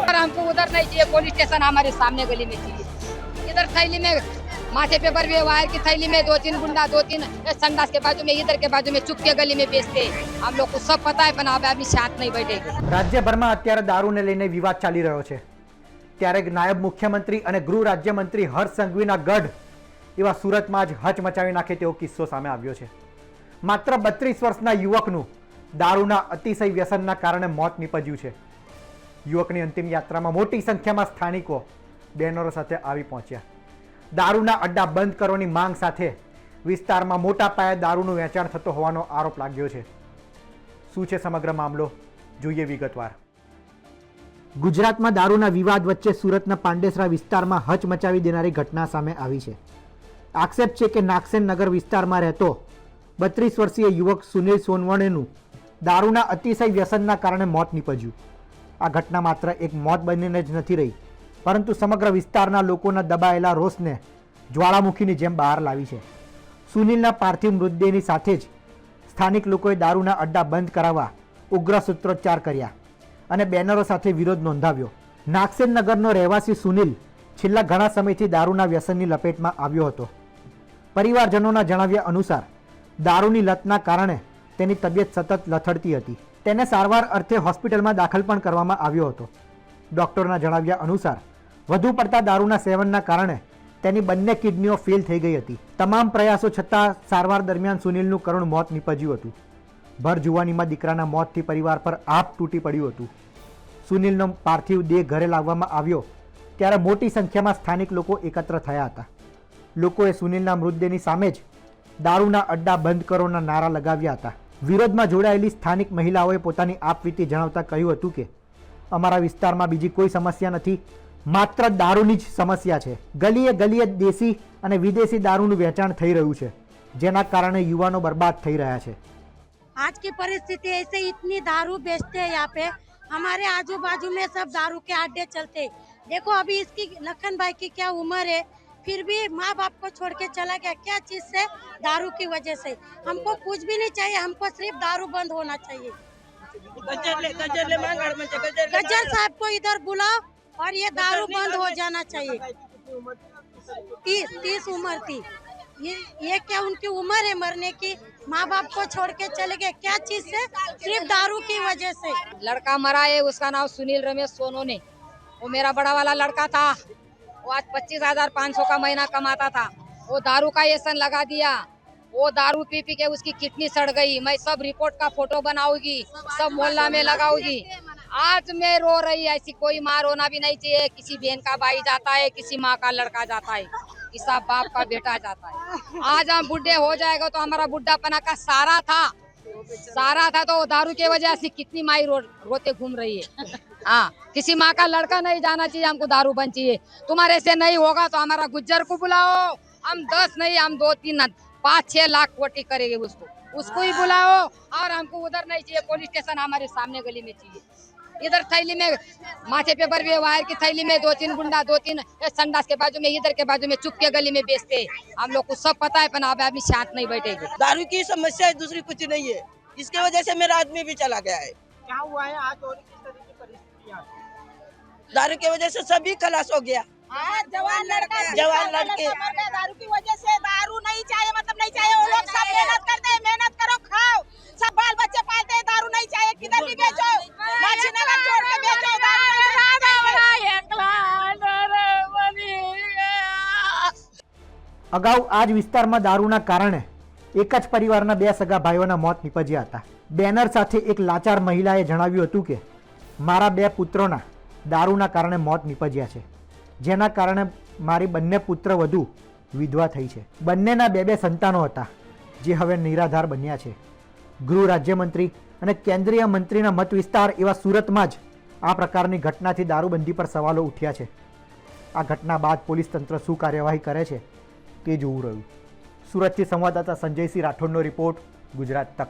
और हमको उधर नहीं चाहिए पुलिस स्टेशन हमारे सामने गली में चाहिए इधर थैली में माथे पेपर भी वायर की थैली में दो तीन गुंडा दो तीन संडास के बाजू में इधर के बाजू में चुप के गली में बेचते हैं। हम लोग को सब पता है पर अब अभी शांत नहीं बैठेगी રાજ્યભરમાં અત્યારે દારૂને લઈને વિવાદ ચાલી રહ્યો છે ત્યારે નાયબ મુખ્યમંત્રી અને ગૃહ રાજ્યમંત્રી હર્ષ સંઘવીના ગઢ એવા સુરતમાં જ હચમચાવી નાખે તેવો કિસ્સો સામે આવ્યો છે. માત્ર બત્રીસ વર્ષના યુવકનું દારૂના અતિશય વ્યસનના કારણે મોત નીપજ્યું છે. યુવકની અંતિમ યાત્રામાં મોટી સંખ્યામાં સ્થાનિકો બેનરો સાથે આવી પહોંચ્યા. દારૂના અડ્ડા બંધ કરવાની માંગ સાથે વિસ્તારમાં મોટા પાયે દારૂનું વેચાણ થતો હોવાનો આરોપ લાગ્યો છે. શું છે સમગ્ર મામલો? જોઈએ વિગતવાર. ગુજરાતમાં દારૂના વિવાદ વચ્ચે સુરતના પાંડેસરા વિસ્તારમાં હચમચાવી દેનારી ઘટના સામે આવી છે. આક્ષેપ છે કે નાગસેન નગર વિસ્તારમાં રહેતો બત્રીસ વર્ષીય યુવક સુનિલ સોનવણેનું દારૂના અતિશય વ્યસનના કારણે મોત નીપજ્યું. આ ઘટના માત્ર એક મોત બનીને જ નથી રહી, પરંતુ સમગ્ર વિસ્તારના લોકોના દબાયેલા રોષને જ્વાળામુખીની જેમ બહાર લાવી છે. સુનિલના પાર્થિવ મૃતદેહની સાથે જ સ્થાનિક લોકોએ દારૂના અડ્ડા બંધ કરાવવા ઉગ્ર સૂત્રોચ્ચાર કર્યા અને બેનરો સાથે વિરોધ નોંધાવ્યો. નાગસેન નગરનો રહેવાસી સુનિલ છેલ્લા ઘણા સમયથી દારૂના વ્યસનની લપેટમાં આવ્યો હતો. પરિવારજનોના જણાવ્યા અનુસાર, દારૂની લતના કારણે તેની તબિયત સતત લથડતી હતી. તેને સારવાર અર્થે હોસ્પિટલમાં દાખલ પણ કરવામાં આવ્યો હતો. ડૉક્ટરના જણાવ્યા અનુસાર, વધુ પડતા દારૂના સેવનના કારણે તેની બંને કિડનીઓ ફેલ થઈ ગઈ હતી. તમામ પ્રયાસો છતાં સારવાર દરમિયાન સુનિલનું કરુણ મોત નીપજ્યું હતું. ભર જુવાનીમાં દીકરાના મોતથી પરિવાર પર આપ તૂટી પડ્યું હતું. સુનિલનો પાર્થિવ દેહ ઘરે લાવવામાં આવ્યો, ત્યારે મોટી સંખ્યામાં સ્થાનિક લોકો એકત્ર થયા હતા. લોકોએ સુનિલના મૃતદેહની સામે જ દારૂના અડ્ડા બંધ કરોના નારા લગાવ્યા હતા વિરોધમાં જોડાયેલી સ્થાનિક મહિલાઓએ પોતાની આપવીતી જણાવતા કહ્યું હતું કે અમારા વિસ્તારમાં બીજી કોઈ સમસ્યા નથી માત્ર દારૂની જ સમસ્યા છે ગલીએ ગલીએ દેશી અને વિદેશી દારૂનું વેચાણ થઈ રહ્યું છે જેના કારણે યુવાનો બરબાદ થઈ રહ્યા છે आज की परिस्थिति ऐसे इतनी दारू बेचते हैं यहाँ पे हमारे आजू बाजू में सब दारू के अड्डे चलते हैं। देखो अभी इसकी लखन भाई की क्या उम्र है फिर भी माँ बाप को छोड़ के चला गया। क्या चीज़ से? दारू की वजह से। हमको कुछ भी नहीं चाहिए हमको सिर्फ़ दारू बंद होना चाहिए। गजर साहब को इधर बुलाओ और ये दारू बंद हो जाना चाहिए। तीस तीस उम्र थी। ये ये क्या उनकी उम्र है मरने की? माँ बाप को छोड़ के चले गए। क्या चीज़ से? सिर्फ़ दारू की वजह से। लड़का मरा है उसका नाम सुनील रमेश सोनू ने। वो मेरा बड़ा वाला लड़का था। वो आज पच्चीस हज़ार पाँच सौ का महीना कमाता था। वो दारू का येसन लगा दिया। वो दारू पी पी के उसकी किडनी सड़ गई। मैं सब रिपोर्ट का फ़ोटो बनाऊँगी सब मोहल्ला में लगाऊँगी। आज मैं रो रही ऐसी कोई माँ रोना भी नहीं चाहिए। किसी बहन का भाई जाता है किसी माँ का लड़का जाता है। किसा बाप का बेटा जाता है। आज हम बुढ़े हो जाएगा तो हमारा बुढ़ापना का सारा था। सारा था तो दारू की वजह से कितनी माई रो, रोते घूम रही है। हाँ किसी माँ का लड़का नहीं जाना चाहिए हमको दारू बन चाहिए। तुम्हारे से नहीं होगा तो हमारा गुज्जर को बुलाओ। हम दस नहीं हम दो तीन पाँच छह लाख कोटी करेंगे उसको। उसको ही बुलाओ और हमको उधर नहीं चाहिए पुलिस स्टेशन हमारे सामने गली में चाहिए। इधर थैली में माथे पे पर भी वायर की थैली में दो तीन गुंडा दो तीन संडास के बाजू में इधर के बाजू में चुप के गली में बेचते। हैं। हम लोग को सब पता है पर अब अभी शांत नहीं बैठेगी। दारू की समस्या है दूसरी कुछ नहीं है। इसके वजह से मेरा आदमी भी चला गया है। क्या हुआ है? आज और दारू की वजह से सभी खलास हो गया हाँ, जवान लड़का जवान लड़के दारू की वजह से दारू नहीं चाहिए मतलब नहीं चाहिए वो लोग सब मेहनत करते हैं मेहनत करो खाओ सब बाल बच्चे पालते हैं दारू नहीं चाहिए किधर भी बेचो माछी नगर छोड़ के बेचो दारू અગાઉ આ જ વિસ્તારમાં દારૂના કારણે એક જ પરિવારના બે સગા ભાઈઓના મોત નીપજ્યા હતા બેનર સાથે એક લાચાર મહિલાએ જણાવ્યું હતું કે મારા બે પુત્રોના દારૂના કારણે મોત નીપજ્યા છે. જેના કારણે મારી બંને પુત્ર વધુ વિધવા થઈ છે. બંનેના બે બે સંતાનો હતા, જે હવે નિરાધાર બન્યા છે. ગૃહ રાજ્યમંત્રી અને કેન્દ્રીય મંત્રીના મત વિસ્તાર એવા સુરતમાં જ આ પ્રકારની ઘટનાથી દારૂબંધી પર સવાલો ઉઠ્યા છે. આ ઘટના બાદ પોલીસ તંત્ર શું કાર્યવાહી કરે છે તે જોવું રહ્યું. સુરતથી સંવાદદાતા સંજયસિંહ રાઠોડનો રિપોર્ટ ગુજરાત તક.